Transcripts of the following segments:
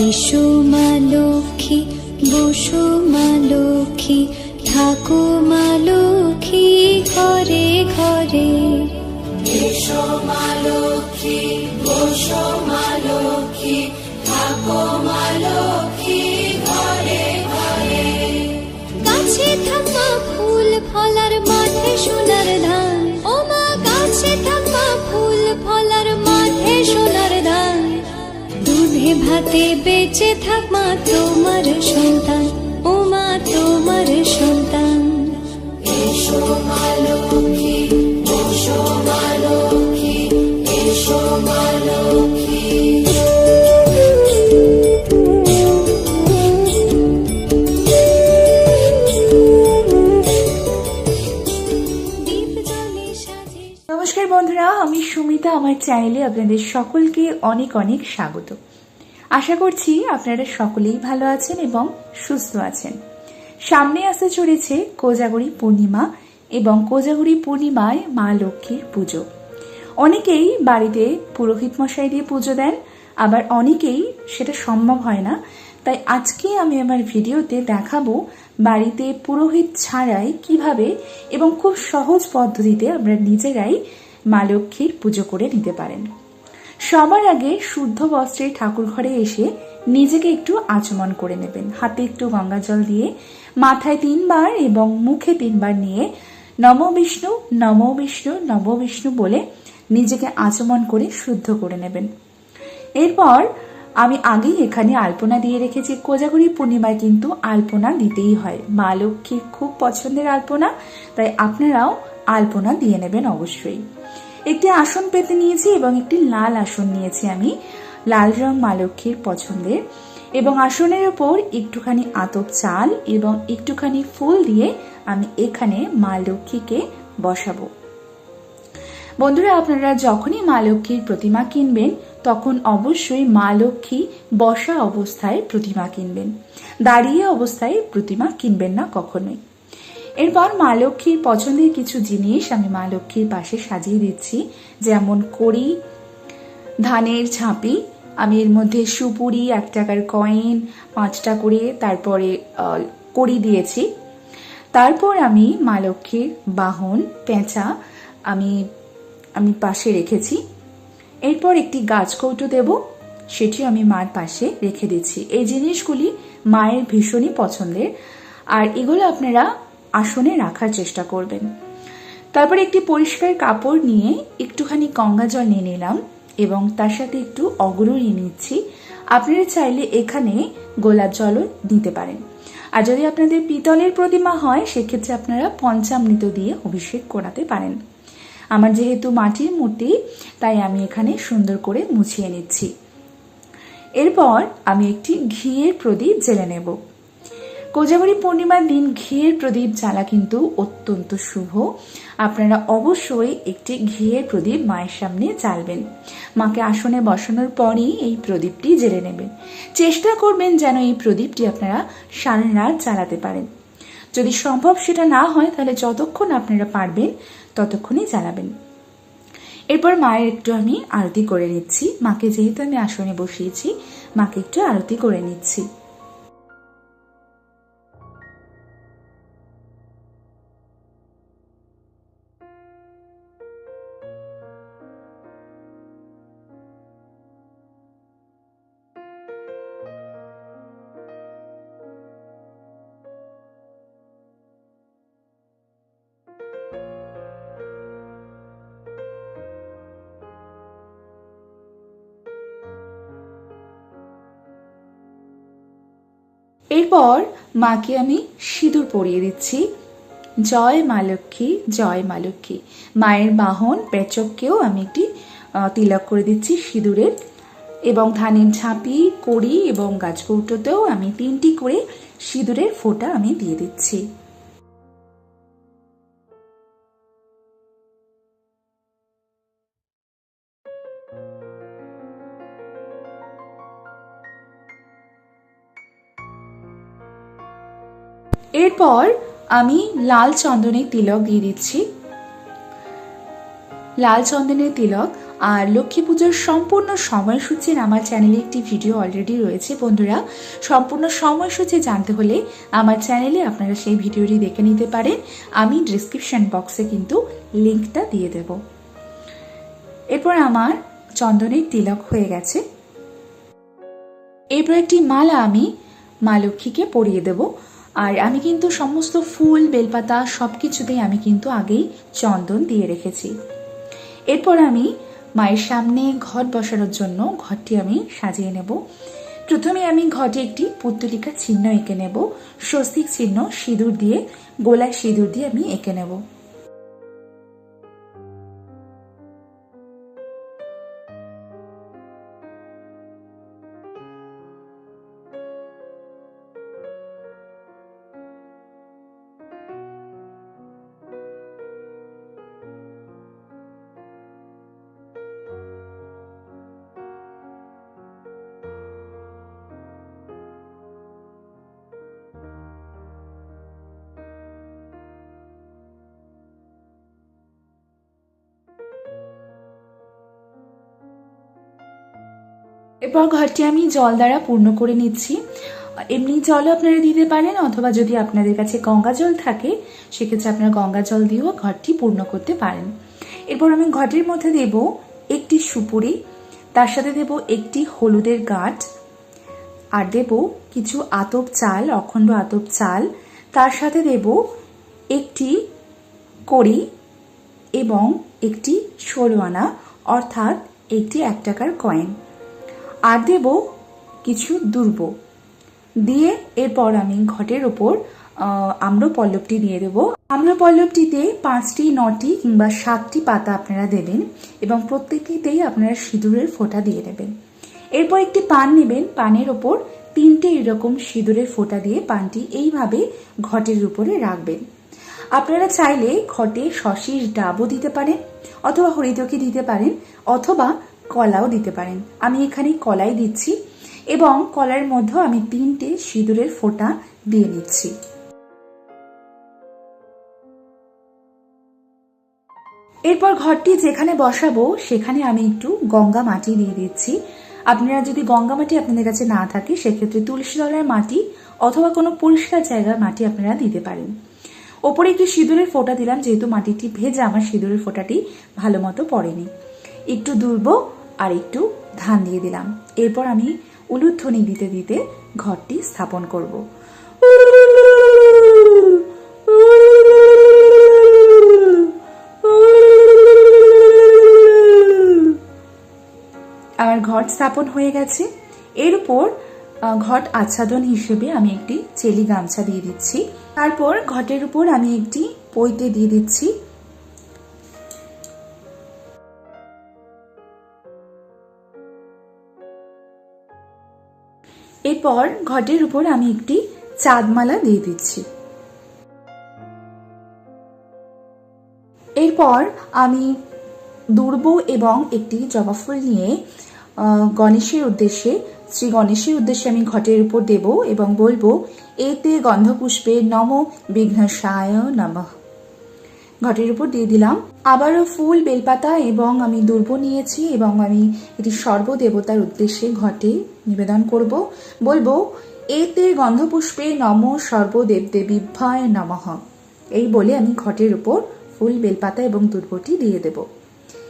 এসো মা লক্ষ্মী বসো মা লক্ষ্মী থাকো মা লক্ষ্মী ঘরে ঘরে। এসো মা লক্ষ্মী বসো মা লক্ষ্মী থাকো মা লক্ষ্মী ঘরে ঘরে। গাছে থাকা ফুল ফলার মাঠে সোনার ধান। ও মা গাছে থাকা ফুল ফলার মাঠে সোনার ভাতে বেঁচে থাক মা তোমার সন্তান। ও মা তোমার সন্তান। এসো মা লক্ষ্মী বসো মা লক্ষ্মী এসো মা লক্ষ্মী। দীপ জ্বলে সাজে নমস্কার বন্ধুরা আমি সুমিতা আমার চ্যানেলে আপনাদের সকলকে অনেক অনেক স্বাগত। আশা করছি আপনারা সকলেই ভালো আছেন এবং সুস্থ আছেন। সামনে আসতে চলেছে কোজাগরি পূর্ণিমা এবং কোজাগরি পূর্ণিমায় মা লক্ষ্মীর পুজো। অনেকেই বাড়িতে পুরোহিত মশাই দিয়ে পুজো দেন, আবার অনেকেই সেটা সম্ভব হয় না। তাই আজকে আমি আমার ভিডিওতে দেখাবো বাড়িতে পুরোহিত ছাড়াই কীভাবে এবং খুব সহজ পদ্ধতিতে আমরা নিজেরাই মা লক্ষ্মীর পুজো করে নিতে পারেন। সবার আগে শুদ্ধ বস্ত্রে ঠাকুর ঘরে এসে নিজেকে একটু আচমন করে নেবেন। হাতে একটু গঙ্গা জল দিয়ে, মাথায় তিনবার এবং মুখে তিনবার নিয়ে নম বিষ্ণু নম বিষ্ণু নম বিষ্ণু বলে নিজেকে আচমন করে শুদ্ধ করে নেবেন। এরপর আমি আগেই এখানে আলপনা দিয়ে রেখেছি। কোজাগরি পূর্ণিমায় কিন্তু আলপনা দিতেই হয়। মা লক্ষ্মীর খুব পছন্দের আলপনা, তাই আপনারাও আলপনা দিয়ে নেবেন অবশ্যই। একটি আসন পেতে নিয়েছি এবং একটি লাল আসন নিয়েছি আমি। লাল রং মা লক্ষ্মীর পছন্দের। এবং আসনের ওপর একটুখানি আতপ চাল এবং একটুখানি ফুল দিয়ে আমি এখানে মা লক্ষ্মীকে বসাবো। বন্ধুরা, আপনারা যখনই মা লক্ষ্মীর প্রতিমা কিনবেন, তখন অবশ্যই মা লক্ষ্মী বসা অবস্থায় প্রতিমা কিনবেন। দাঁড়িয়ে অবস্থায় প্রতিমা কিনবেন না কখনোই। এরপর মা লক্ষ্মীর পছন্দের কিছু জিনিস আমি মা লক্ষ্মীর পাশে সাজিয়ে দিচ্ছি। যেমন কড়ি, ধানের ঝাঁপি, আমি এর মধ্যে সুপুরি, এক টাকার কয়েন, পাঁচটা করে তারপরে কড়ি দিয়েছি। তারপর আমি মা লক্ষ্মীর বাহন, পেঁচা আমি আমি পাশে রেখেছি। এরপর একটি গাছ কৌটো দেব, সেটি আমি মার পাশে রেখে দিচ্ছি। এই জিনিসগুলি মায়ের ভীষণই পছন্দের। আর এগুলো আপনারা আসনে রাখার চেষ্টা করবেন। তারপর একটি পরিষ্কার কাপড় নিয়ে একটুখানি গঙ্গা জল নিয়ে নিলাম এবং তার সাথে একটু অগ্র নিয়ে নিচ্ছি। আপনারা চাইলে এখানে গোলাপ জলও নিতে পারেন। আর যদি আপনাদের পিতলের প্রতিমা হয়, সেক্ষেত্রে আপনারা পঞ্চামৃত দিয়ে অভিষেক করাতে পারেন। আমার যেহেতু মাটির মূর্তি, তাই আমি এখানে সুন্দর করে মুছিয়ে নিচ্ছি। এরপর আমি একটি ঘিয়ের প্রদীপ জেলে নেব। কোজাগরি পূর্ণিমার দিন ঘিয়ের প্রদীপ জ্বালা কিন্তু অত্যন্ত শুভ। আপনারা অবশ্যই একটি ঘিয়ের প্রদীপ মায়ের সামনে জ্বালবেন। মাকে আসনে বসানোর পরই এই প্রদীপটি জেলে নেবেন। চেষ্টা করবেন যেন এই প্রদীপটি আপনারা সারা রাত জ্বালাতে পারেন। যদি সম্ভব সেটা না হয়, তাহলে যতক্ষণ আপনারা পারবেন, ততক্ষণই জ্বালাবেন। এরপর মায়ের একটু আমি আরতি করে নিচ্ছি। মাকে যেহেতু আমি আসনে বসিয়েছি, মাকে একটু আরতি করে নিচ্ছি। এরপর মাকে আমি সিঁদুর পরিয়ে দিচ্ছি। জয় মা লক্ষ্মী, জয় মা লক্ষ্মী। মায়ের বাহন পেচককেও আমি একটি তিলক করে দিচ্ছি সিঁদুরের। এবং ধানের ঝাঁপি, কড়ি এবং গাছকৌটোতেও আমি তিনটি করে সিঁদুরের ফোঁটা আমি দিয়ে দিচ্ছি। এরপর আমি লাল চন্দনের তিলক দিয়ে দিচ্ছি। লাল চন্দনের তিলক আর লক্ষ্মী পুজোর সম্পূর্ণ সময়সূচির আমার চ্যানেলে একটি ভিডিও অলরেডি রয়েছে। বন্ধুরা, সম্পূর্ণ সময়সূচি জানতে হলে আমার চ্যানেলে আপনারা সেই ভিডিওটি দেখে নিতে পারেন। আমি ডিসক্রিপশন বক্সে কিন্তু লিঙ্কটা দিয়ে দেব। এরপর আমার চন্দনের তিলক হয়ে গেছে। এরপর একটি মালা আমি মা লক্ষ্মীকে পরিয়ে দেব। আর আমি কিন্তু সমস্ত ফুল, বেলপাতা সব কিছুতেই আমি কিন্তু আগেই চন্দন দিয়ে রেখেছি। এরপর আমি মায়ের সামনে ঘট বসানোর জন্য ঘরটি আমি সাজিয়ে নেব। প্রথমে আমি ঘটে একটি পুত্তলিকা চিহ্ন এঁকে নেব। স্বস্তিক চিহ্ন সিঁদুর দিয়ে, গোলায় সিঁদুর দিয়ে আমি এঁকে নেব। এরপর ঘরটি আমি জল দ্বারা পূর্ণ করে নিচ্ছি। এমনি জলও আপনারা দিতে পারেন, অথবা যদি আপনাদের কাছে গঙ্গা জল থাকে, সেক্ষেত্রে আপনারা গঙ্গা জল দিয়েও ঘরটি পূর্ণ করতে পারেন। এরপর আমি ঘটের মধ্যে দেব একটি সুপুরি, তার সাথে দেব একটি হলুদের গাঁট, আর দেব কিছু আতপ চাল, অখণ্ড আতপ চাল, তার সাথে দেব একটি কড়ি এবং একটি ষোলো আনা, অর্থাৎ একটি এক টাকার কয়েন আর দেব কিছু দুর্ব। দিয়ে এরপর আমি ঘটের ওপর আম্র পল্লবটি দিয়ে দেব। আম্র পল্লবটিতে পাঁচটি, নটি কিংবা সাতটি পাতা আপনারা দেবেন এবং প্রত্যেকটিতেই আপনারা সিঁদুরের ফোঁটা দিয়ে দেবেন। এরপর একটি পান নেবেন। পানের ওপর তিনটে এরকম সিঁদুরের ফোঁটা দিয়ে পানটি এইভাবে ঘটের উপরে রাখবেন। আপনারা চাইলে ঘটে শশীর ডাবও দিতে পারেন অথবা হরিতকি দিতে পারেন অথবা কলাও দিতে পারেন। আমি এখানে কলাই দিচ্ছি এবং কলার মধ্যেও আমি তিনটে সিঁদুরের ফোঁটা দিয়ে নিচ্ছি। এরপর ঘরটি যেখানে বসাবো, সেখানে আমি একটু গঙ্গা মাটি দিয়ে দিচ্ছি। আপনারা যদি গঙ্গা মাটি আপনাদের কাছে না থাকে, সেক্ষেত্রে তুলসী তলার মাটি অথবা কোনো পরিষ্কার জায়গার মাটি আপনারা দিতে পারেন। ওপরে একটি সিঁদুরের ফোঁটা দিলাম, যেহেতু মাটিটি ভেজা, আমার সিঁদুরের ফোঁটাটি ভালো মতো পড়েনি। একটু দুর্ব আর একটু ধান দিয়ে দিলাম। এরপর আমি উলুধ্বনি দিতে দিতে ঘরটি স্থাপন করব। আমার ঘট স্থাপন হয়ে গেছে। এর উপর ঘট আচ্ছাদন হিসেবে আমি একটি চেলি গামছা দিয়ে দিচ্ছি। তারপর ঘটের উপর আমি একটি পৈতে দিয়ে দিচ্ছি। এরপর ঘটের উপর আমি একটি চাঁদমালা দিয়ে দিচ্ছি। এরপর আমি দুর্ব এবং একটি জবা ফুল নিয়ে গণেশের উদ্দেশ্যে, শ্রী গণেশের উদ্দেশ্যে আমি ঘটের উপর দেব এবং বলব, এতে গন্ধপুষ্পে নম বিঘ্নসায় নমঃ। ঘটের উপর দিয়ে দিলাম। আবারও ফুল, বেলপাতা এবং আমি দুর্ব নিয়েছি এবং আমি এটি সর্বদেবতার উদ্দেশ্যে ঘটে নিবেদন করব। বলব, এতে গন্ধপুষ্পে নম সর্বদেব দেবীভ্যয় নমঃ। এই বলে আমি ঘটের উপর ফুল, বেলপাতা এবং দুর্বটি দিয়ে দেব।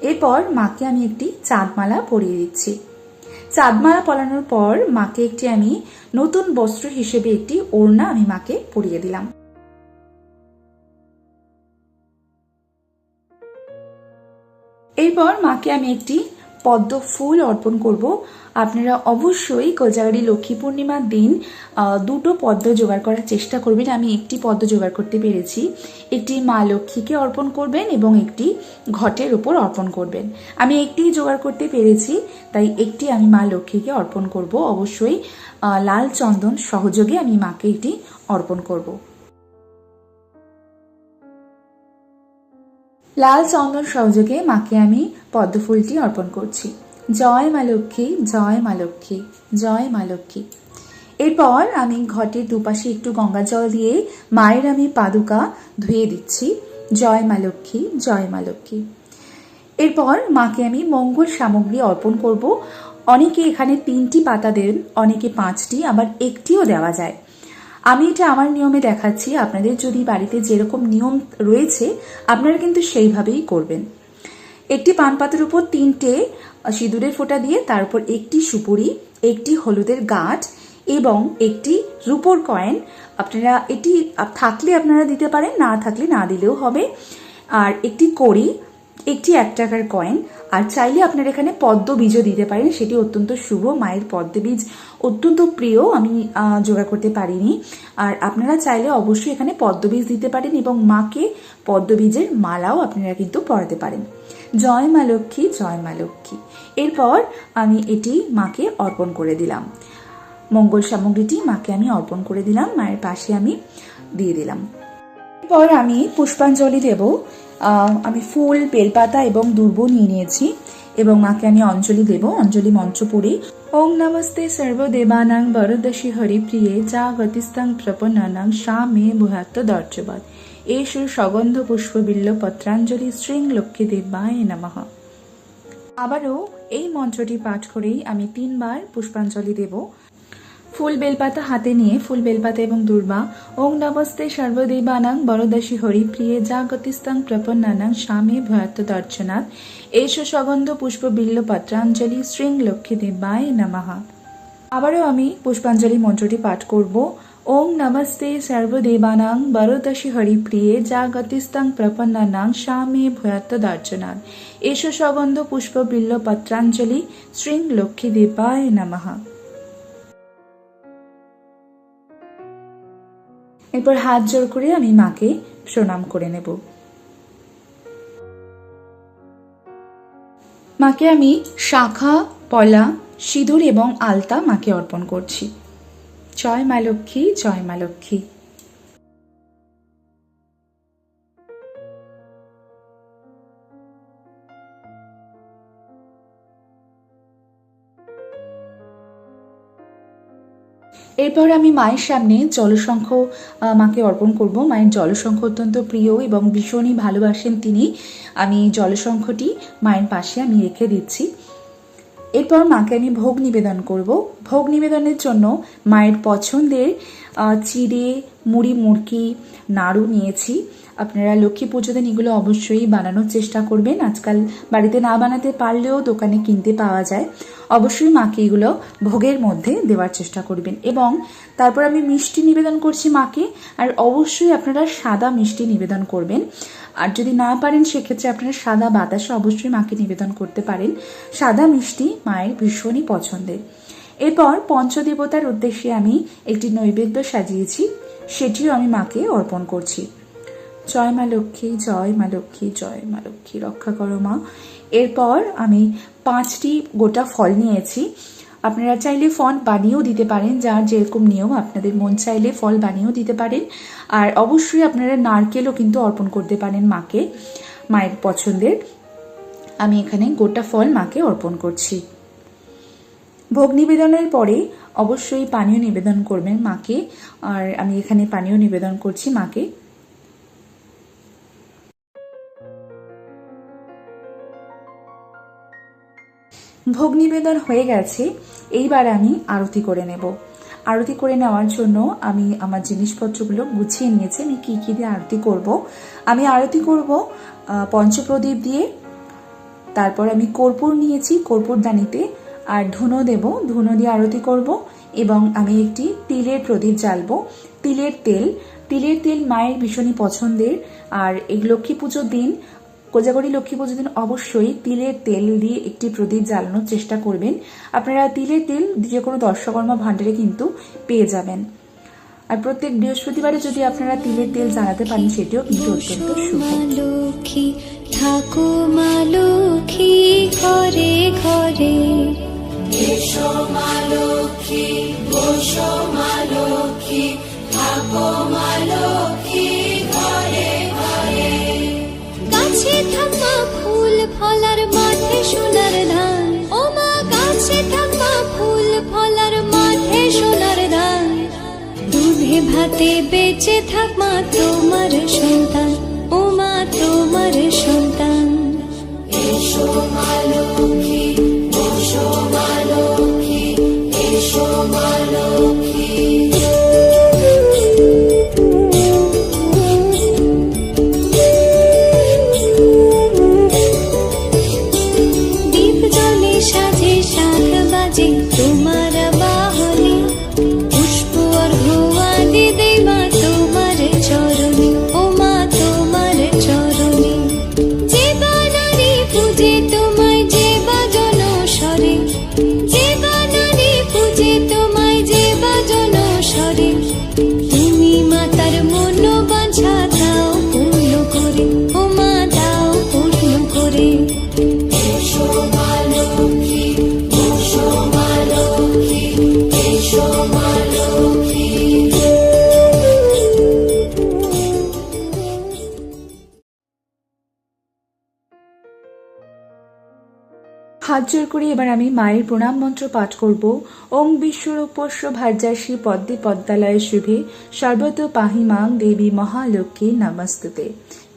এরপর মাকে আমি একটি চাঁদমালা পরিয়ে দিচ্ছি। চাঁদমালা পরানোর পর মাকে একটি আমি নতুন বস্ত্র হিসেবে একটি ওড়না আমি মাকে পরিয়ে দিলাম। এরপর মাকে আমি একটি পদ্ম ফুল অর্পণ করব। আপনারা অবশ্যই কোজাগরি লক্ষ্মী পূর্ণিমার দিন দুটো পদ্ম জোগাড় করার চেষ্টা করবেন। আমি একটি পদ্ম জোগাড় করতে পেরেছি। একটি মা লক্ষ্মীকে অর্পণ করবেন এবং একটি ঘটের উপর অর্পণ করবেন। আমি একটি জোগাড় করতে পেরেছি, তাই একটি আমি মা লক্ষ্মীকে অর্পণ করব। অবশ্যই লাল চন্দন সহযোগে আমি মাকে এটি অর্পণ করব। লাল চন্দন সহযোগে মাকে আমি পদ্মফুলটি অর্পণ করছি। জয় মা লক্ষ্মী, জয় মা লক্ষ্মী, জয় মা লক্ষ্মী। এরপর আমি ঘটের দুপাশে একটু গঙ্গা জল দিয়ে মায়ের আমি পাদুকা ধুয়ে দিচ্ছি। জয় মা লক্ষ্মী, জয় মা লক্ষ্মী। এরপর মাকে আমি মঙ্গল সামগ্রী অর্পণ করব। অনেকে এখানে তিনটি পাতা দেন, অনেকে পাঁচটি, আবার একটিও দেওয়া যায়। আমি এটা আমার নিয়মে দেখাচ্ছি। আপনাদের যদি বাড়িতে যেরকম নিয়ম রয়েছে, আপনারা কিন্তু সেইভাবেই করবেন। একটি পান পাতার উপর তিনটে সিঁদুরের ফোঁটা দিয়ে তার উপর একটি সুপুরি, একটি হলুদের গাঁট এবং একটি রুপোর কয়েন। আপনারা এটি থাকলে আপনারা দিতে পারেন, না থাকলে না দিলেও হবে। আর একটি কড়ি একটি এক টাকার কয়েন আর চাইলে আপনারা এখানে পদ্ম বীজও দিতে পারেন। সেটি অত্যন্ত শুভ, মায়ের পদ্ম বীজ। অত্যন্ত প্রিয়, আমি জোগাড় করতে পারিনি। আর আপনারা চাইলে অবশ্যই এখানে পদ্ম বীজ দিতে পারেন এবং মাকে পদ্ম বীজের মালাও আপনারা কিন্তু পরাতে পারেন। জয় মা লক্ষ্মী, জয় মা লক্ষ্মী। এরপর আমি এটি মাকে অর্পণ করে দিলাম। মঙ্গল সামগ্রীটি মাকে আমি অর্পণ করে দিলাম, মায়ের পাশে আমি দিয়ে দিলাম। এরপর আমি পুষ্পাঞ্জলি দেব। আমি ফুল, বেলপাতা এবং দুর্ব নিয়ে নিয়েছি এবং মাকে আমি অঞ্জলি দেব, অঞ্জলি মন্ত্র পড়ি। ওং নমস্তে সর্বদেবানাং বরদশী হরিপ্রিয়ে যা গতিস্তং প্রপন্নানাং সা মে ভূয়াত্ম দর্শবাদ এষু সগন্ধ পুষ্প বিল্ল পত্রাঞ্জলি শ্রীং লক্ষ্মী দেবায় নমঃ। আবারও এই মন্ত্রটি পাঠ করেই আমি তিনবার পুষ্পাঞ্জলি দেব। ফুল বেলপাতা হাতে নিয়ে ফুল বেলপাতা এবং দুর্বা, ওং নমস্তে সর্বদেবানাং বরদাসী হরি হরিপ্রিয়ে জাগতিস্তং প্রপন্নানাং স্বামী ভয়াত্ম দর্শনাথ। এষ সগন্ধ পুষ্প বিল্ল পত্রাঞ্জলি শ্রীং লক্ষ্মী দেবায় নমঃ। আবারও আমি পুষ্পাঞ্জলি মন্ত্রটি পাঠ করব। ওং নমস্তে সর্বদেবানাং বরদশী হরিপ্রিয়ে জাগতিস্তং প্রপন্নানাং স্বামী ভয়াত্ম দর্শনাথ। এষ সগন্ধ পুষ্প বিল্ল পত্রাঞ্জলি শ্রীং লক্ষ্মী দেবায় নমঃ। এরপর হাত জোর করে আমি মাকে প্রণাম করে নেব। মাকে আমি শাখা, পলা, সিঁদুর এবং আলতা মাকে অর্পণ করছি। জয় মা লক্ষ্মী, জয় মা লক্ষ্মী। এরপর আমি মায়ের সামনে জলসংখ্য মাকে অর্পণ করব। মায়ের জলসংখ্য অত্যন্ত প্রিয় এবং ভীষণই ভালোবাসেন তিনি। আমি জলসংখ্যটি মায়ের পাশে আমি রেখে দিচ্ছি। এরপর মাকে আমি ভোগ নিবেদন করব। ভোগ নিবেদনের জন্য মায়ের পছন্দের চিড়ে মুড়ি, মুড়কি, নাড়ু নিয়েছি। আপনারা লক্ষ্মী পুজো দিন এগুলো অবশ্যই বানানোর চেষ্টা করবেন। আজকাল বাড়িতে না বানাতে পারলেও দোকানে কিনতে পাওয়া যায়। অবশ্যই মাকে এগুলো ভোগের মধ্যে দেওয়ার চেষ্টা করবেন এবং তারপর আমি মিষ্টি নিবেদন করছি মাকে, আর অবশ্যই আপনারা সাদা মিষ্টি নিবেদন করবেন। আর যদি না পারেন, সেক্ষেত্রে আপনারা সাদা বাতাসা অবশ্যই মাকে নিবেদন করতে পারেন। সাদা মিষ্টি মায়ের ভীষণই পছন্দের। এরপর পঞ্চদেবতার উদ্দেশ্যে আমি একটি নৈবেদ্য সাজিয়েছি। সেটিও আমি মাকে অর্পণ করছি। জয় মা লক্ষ্মী, জয় মা লক্ষ্মী, জয় মা লক্ষ্মী, রক্ষা করো মা। এরপর আমি পাঁচটি গোটা ফল নিয়েছি। আপনারা চাইলে ফল বানিয়েও দিতে পারেন, যার যেরকম নিয়ম, আপনাদের মন চাইলে ফল বানিয়েও দিতে পারেন। আর অবশ্যই আপনারা নারকেলও কিন্তু অর্পণ করতে পারেন মাকে, মায়ের পছন্দের। আমি এখানে গোটা ফল মাকে অর্পণ করছি। ভোগ নিবেদনের পরে অবশ্যই পানীয় নিবেদন করবেন মাকে। আর আমি এখানে পানীয় নিবেদন করছি মাকে। ভোগ নিবেদন হয়ে গেছে। এইবার আমি আরতি করে নেব। আরতি করে নেওয়ার জন্য আমি আমার জিনিসপত্রগুলো গুছিয়ে নিয়েছি। আমি কী কী দিয়ে আরতি করব? আমি আরতি করব পঞ্চপ্রদীপ দিয়ে, তারপর আমি কর্পূর নিয়েছি। কর্পূর দানিতে আর ধুনো দেব। ধুনো দিয়ে আরতি করব এবং আমি একটি তিলের প্রদীপ জ্বালব। তিলের তেল। তিলের তেল মায়ের ভীষণই পছন্দের। আর এই লক্ষ্মী পুজোর দিন কোজাগরি লক্ষ্মী পুজোর দিন অবশ্যই তিলের তেল দিয়ে একটি প্রদীপ জ্বালানোর চেষ্টা করবেন। আপনারা তিলের তেল যে কোনো দর্শকর্মা ভাণ্ডারে কিন্তু পেয়ে যাবেন। আর প্রত্যেক বৃহস্পতিবারে যদি আপনারা তিলের তেল জ্বালাতে পারেন সেটিও কিন্তু অত্যন্ত শুভ। লক্ষ্মী ঘরে ঘরে। এসো মা লক্ষ্মী বসো মা লক্ষ্মী থাকো মা লক্ষ্মী ঘরে ঘরে। গাছে থাকা ফুল ফলার মাঠে সোনার ধান। ও মা গাছে থাকা ফুল ফলার মাঠে সোনার ধান। দুধে ভাতে বেঁচে থাক মা তোমার সন্তান। ও মা তোমার সন্তান। এসো এসো মা লক্ষ্মী বসো হাত জোর করে এবার আমি মায়ের প্রণাম মন্ত্র পাঠ করব। ওং বিশ্বরূপস্য ভার্যাসী পদ্মে পদ্মালয় শুভে সর্বত পাহি মাং দেবী মহালক্ষ্মী নমস্তুতে।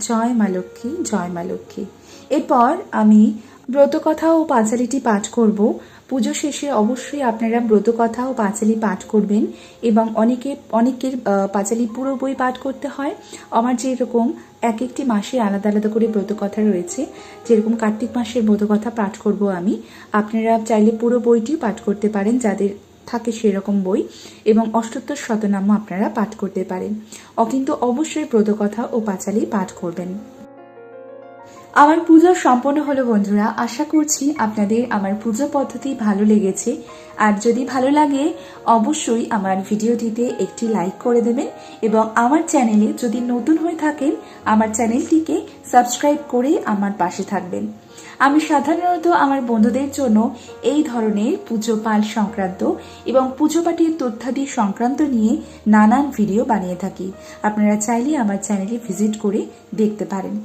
জয় মা লক্ষ্মী, জয় মা লক্ষ্মী। এরপর আমি ব্রতকথা ও পাঁচালিটি পাঠ করব। পুজো শেষে অবশ্যই আপনারা ব্রতকথা ও পাঁচালি পাঠ করবেন এবং অনেকে, অনেকের পাঁচালি পুরো বই পাঠ করতে হয়। আমার যেরকম এক একটি মাসে আলাদা আলাদা করে ব্রতকথা রয়েছে, যেরকম কার্তিক মাসের ব্রতকথা পাঠ করব আমি। আপনারা চাইলে পুরো বইটিও পাঠ করতে পারেন, যাদের থাকে সেরকম বই, এবং অষ্টোত্তর শতনাম আপনারা পাঠ করতে পারেন। কিন্তু অবশ্যই ব্রতকথা ও পাঁচালি পাঠ করবেন। আমার পুজো সম্পন্ন হলো বন্ধুরা, আশা করছি আপনাদের আমার পুজো পদ্ধতি ভালো লেগেছে। আর যদি ভালো লাগে, অবশ্যই আমার ভিডিওটিতে একটি লাইক করে দেবেন এবং আমার চ্যানেলে যদি নতুন হয়ে থাকেন, আমার চ্যানেলটিকে সাবস্ক্রাইব করে আমার পাশে থাকবেন। আমি সাধারণত আমার বন্ধুদের জন্য এই ধরনের পুজো পাল সংক্রান্ত এবং পুজো পাঠির তথ্যাদি সংক্রান্ত নিয়ে নানান ভিডিও বানিয়ে থাকি। আপনারা চাইলে আমার চ্যানেলে ভিজিট করে দেখতে পারেন।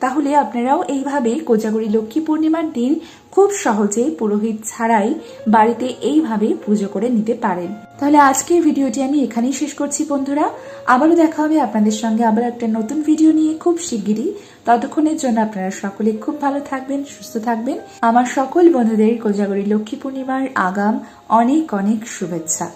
তাহলে আপনারাও এইভাবে কোজাগরী লক্ষ্মী পূর্ণিমার দিন খুব সহজে পুরোহিত ছাড়াই বাড়িতে এইভাবে পুজো করে নিতে পারেন। তাহলে আজকের ভিডিওটি আমি এখানেই শেষ করছি বন্ধুরা। আবারও দেখা হবে আপনাদের সঙ্গে আবার একটা নতুন ভিডিও নিয়ে খুব শিগগিরই। ততক্ষণের জন্য আপনারা সকলে খুব ভালো থাকবেন, সুস্থ থাকবেন। আমার সকল বন্ধুদের কোজাগরী লক্ষ্মী পূর্ণিমার আগাম অনেক অনেক শুভেচ্ছা।